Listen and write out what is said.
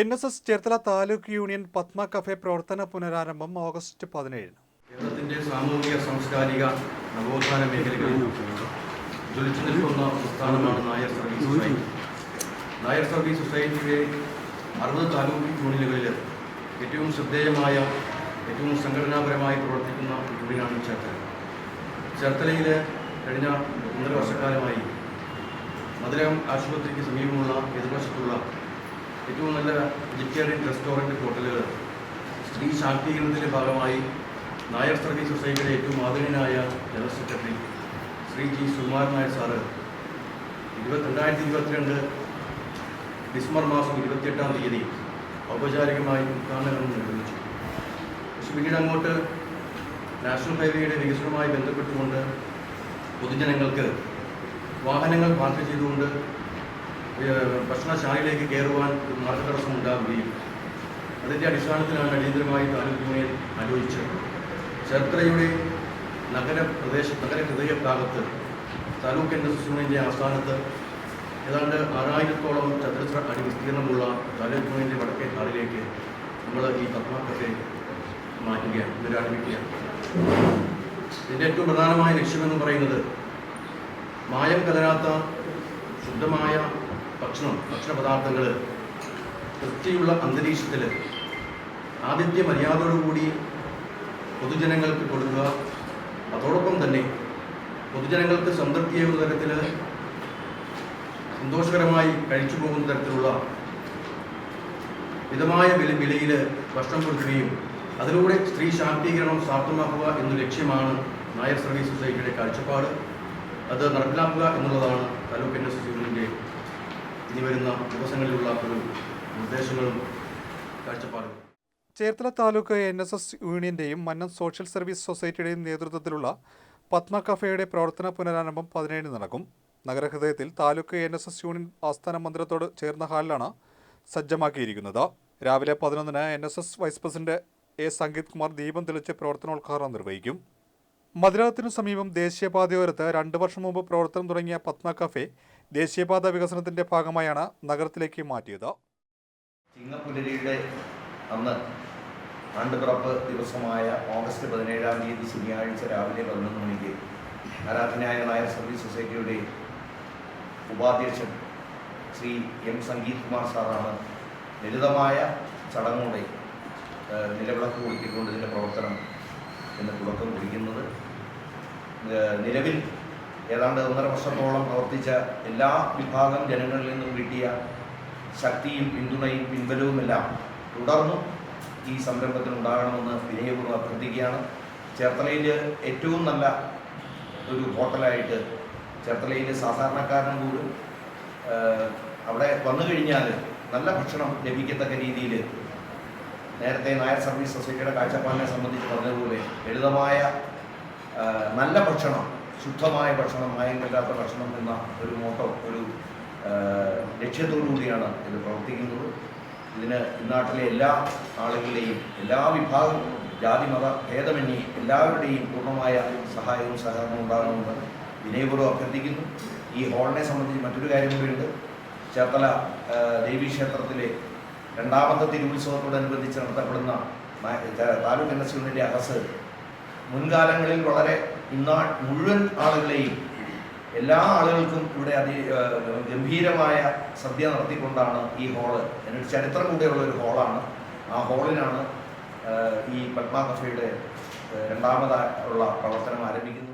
N S S Cherthala taluk union Padma cafe പ്രവർത്തന പുനരാരംഭം August പതിനേഴിന്. കേരളത്തിന്റെ സാമൂഹിക സാംസ്കാരിക നവോത്ഥാന മേഖലകളിൽ ജ്വലിച്ചു നിൽക്കുന്ന പ്രസ്ഥാനമാണ് Nair service society. Nair service സൊസൈറ്റിയുടെ അറുപത് താലൂക്ക് യൂണിയനുകളിൽ ഏറ്റവും ശ്രദ്ധേയമായ ഏറ്റവും സംഘടനാപരമായി പ്രവർത്തിക്കുന്ന യൂണിയനാണ് ചേർത്തല. ചേർത്തലയിൽ കഴിഞ്ഞ ഒന്നര വർഷക്കാലമായി മധുരം ആശുപത്രിക്ക് സമീപമുള്ള എതിർവശത്തുള്ള ഏറ്റവും നല്ല വെജിറ്റേറിയൻ റെസ്റ്റോറന്റ് ഹോട്ടലുകൾ. സ്ത്രീ ശാക്തീകരണത്തിന്റെ ഭാഗമായി നായർ സർവീസ് സൊസൈറ്റിയുടെ ഏറ്റവും ആദരണീയനായ general secretary Shri G Sukumaran Nair sir ഇരുപത്തി രണ്ടായിരത്തി ഇരുപത്തിരണ്ട് ഡിസംബർ മാസം ഇരുപത്തിയെട്ടാം തീയതി ഔപചാരികമായി ഉദ്ഘാടനം നിർവഹിച്ചു. പക്ഷെ പിന്നീട് അങ്ങോട്ട് നാഷണൽ ഹൈവേയുടെ വികസനവുമായി ബന്ധപ്പെട്ടുകൊണ്ട് പൊതുജനങ്ങൾക്ക് വാഹനങ്ങൾ പാർക്ക് ചെയ്തുകൊണ്ട് ഭക്ഷണശാലയിലേക്ക് കയറുവാൻ മാർഗതടസ്സം ഉണ്ടാവുകയും അതിന്റെ അടിസ്ഥാനത്തിലാണ് അടിയന്തരമായി താലൂക്ക് യൂണിയൻ ആലോചിച്ചത്. ചേർത്തലയുടെ നഗര പ്രദേശ നഗര ഹൃദയ ഭാഗത്ത് താലൂക്ക് എൻ എസ് എസ് യൂണിയന്റെ ആസ്ഥാനത്ത് ഏതാണ്ട് ആറായിരത്തോളം ചതുരശ്ര അടി വിസ്തീർണമുള്ള താലൂക്ക് യൂണിയന്റെ വടക്കേ ഹാളിലേക്ക് നമ്മൾ ഈ പത്മാക്കത്തെ മാറ്റുകയാണ് പുനരാരംഭിക്കുകയാണ് ഇതിന്റെ ഏറ്റവും പ്രധാനമായ ലക്ഷ്യമെന്ന് പറയുന്നത് മായം കലരാത്ത ശുദ്ധമായ ഭക്ഷണം ഭക്ഷണ പദാർത്ഥങ്ങൾ വൃത്തിയുള്ള അന്തരീക്ഷത്തിൽ ആതിഥ്യ മര്യാദയോടുകൂടി പൊതുജനങ്ങൾക്ക് കൊടുക്കുക. അതോടൊപ്പം തന്നെ പൊതുജനങ്ങൾക്ക് സംതൃപ്തിയേകുന്ന തരത്തിൽ സന്തോഷകരമായി കഴിച്ചു പോകുന്ന തരത്തിലുള്ള മിതമായ വില വിലയിൽ ഭക്ഷണം കൊടുക്കുകയും അതിലൂടെ സ്ത്രീ ശാക്തീകരണം സാധ്യമാക്കുക എന്ന ലക്ഷ്യമാണ് നായർ സർവീസ് സൊസൈറ്റിയുടെ കാഴ്ചപ്പാട്. അത് നടപ്പിലാക്കുക എന്നുള്ളതാണ് താലൂക്ക് എൻ എസ് ഇനി വരുന്ന ദിവസങ്ങളിലുള്ള ഒരു നിർദ്ദേശങ്ങളും കാഴ്ചപ്പാടുകളും Cherthala taluk N S S യൂണിയന്റെയും Mannam social service സൊസൈറ്റിയുടെയും നേതൃത്വത്തിലുള്ള പത്മ കഫേയുടെ പ്രവർത്തന പുനരാരംഭം പതിനേഴിന് നടക്കും. നഗരഹൃദയത്തിൽ taluk N S S union ആസ്ഥാന മന്ദിരത്തോട് ചേർന്ന ഹാളിലാണ് സജ്ജമാക്കിയിരിക്കുന്നത്. രാവിലെ പതിനൊന്നിന് N S S vice president A Sangeeth Kumar ദീപം തെളിച്ച് പ്രവർത്തനോദ്ഘാടനം നിർവഹിക്കും. മതിലകത്തിനു സമീപം ദേശീയപാതയോരത്ത് രണ്ട് വർഷം മുമ്പ് പ്രവർത്തനം തുടങ്ങിയ പത്മ കഫേ ദേശീയപാത വികസനത്തിന്റെ ഭാഗമായാണ് നഗരത്തിലേക്ക് മാറ്റിയത്. ചിങ്ങപ്പുലരിയുടെ അന്ന് ആണ്ടുപിറപ്പ് ദിവസമായ ഓഗസ്റ്റ് പതിനേഴാം തീയതി ശനിയാഴ്ച രാവിലെ പതിനൊന്ന് മണിക്ക് ആരാധനായ നായർ സർവീസ് സൊസൈറ്റിയുടെ ഉപാധ്യക്ഷൻ ശ്രീ എം സംഗീത് കുമാർ സാറാണ് ലളിതമായ ചടങ്ങോടെ നിലവിളക്ക് കൊടുത്തിക്കൊണ്ട് ഇതിന്റെ പ്രവർത്തനം എന്ന് തുടക്കം കുറിക്കുന്നത്. നിലവിൽ ഏതാണ്ട് ഒന്നര വർഷത്തോളം പ്രവർത്തിച്ച എല്ലാ വിഭാഗം ജനങ്ങളിൽ നിന്നും കിട്ടിയ ശക്തിയും പിന്തുണയും പിൻബലവുമെല്ലാം തുടർന്നും ഈ സംരംഭത്തിനുണ്ടാകണമെന്ന് വിനയപൂർവം അഭ്യർത്ഥിക്കുകയാണ്. ചേർത്തലയിൽ ഏറ്റവും നല്ല ഒരു ഹോട്ടലായിട്ട് ചേർത്തലയിൽ സാധാരണക്കാരനും പോലും അവിടെ വന്നു കഴിഞ്ഞാൽ നല്ല ഭക്ഷണം ലഭിക്കത്തക്ക രീതിയിൽ നേരത്തെ നായർ സർവീസ് സൊസൈറ്റിയുടെ കാഴ്ചപ്പാടിനെ സംബന്ധിച്ച് പറഞ്ഞതുപോലെ ലളിതമായ നല്ല ഭക്ഷണം ശുദ്ധമായ ഭക്ഷണം മായം കല്ലാത്ത ഭക്ഷണം എന്ന ഒരു മോട്ടോ ഒരു ലക്ഷ്യത്തോടുകൂടിയാണ് ലക്ഷ്യത്തോടു കൂടിയാണ് ഇത് പ്രവർത്തിക്കുന്നത്. ഇതിന് ഇന്നാട്ടിലെ എല്ലാ ആളുകളുടെയും എല്ലാ വിഭാഗം ജാതി മത ഭേദമന്യേ എല്ലാവരുടെയും പൂർണമായ സഹായവും സഹകരണവും ഉണ്ടാകണമെന്ന് വിനയപൂർവം അഭ്യർത്ഥിക്കുന്നു. ഈ ഹോളിനെ സംബന്ധിച്ച് മറ്റൊരു കാര്യം കൂടിയുണ്ട് ചേർത്തല ദേവീക്ഷേത്രത്തിലെ രണ്ടാമത്തെ തിരുവുത്സവത്തോടനുബന്ധിച്ച് നടത്തപ്പെടുന്ന താലൂക്ക് എൻ എസ് യൂണിന്റെ അറസ് മുൻകാലങ്ങളിൽ വളരെ ഇന്നാൾ മുഴുവൻ ആളുകളെയും എല്ലാ ആളുകൾക്കും ഇവിടെ അതി ഗംഭീരമായ സദ്യ നടത്തിക്കൊണ്ടാണ് ഈ ഹാൾ. എന്നൊരു ചരിത്രം കൂടെയുള്ള ഒരു ഹാളാണ്. ആ ഹാളിനാണ് ഈ പത്മ കഫയുടെ രണ്ടാമതായുള്ള പ്രവർത്തനം ആരംഭിക്കുന്നത്.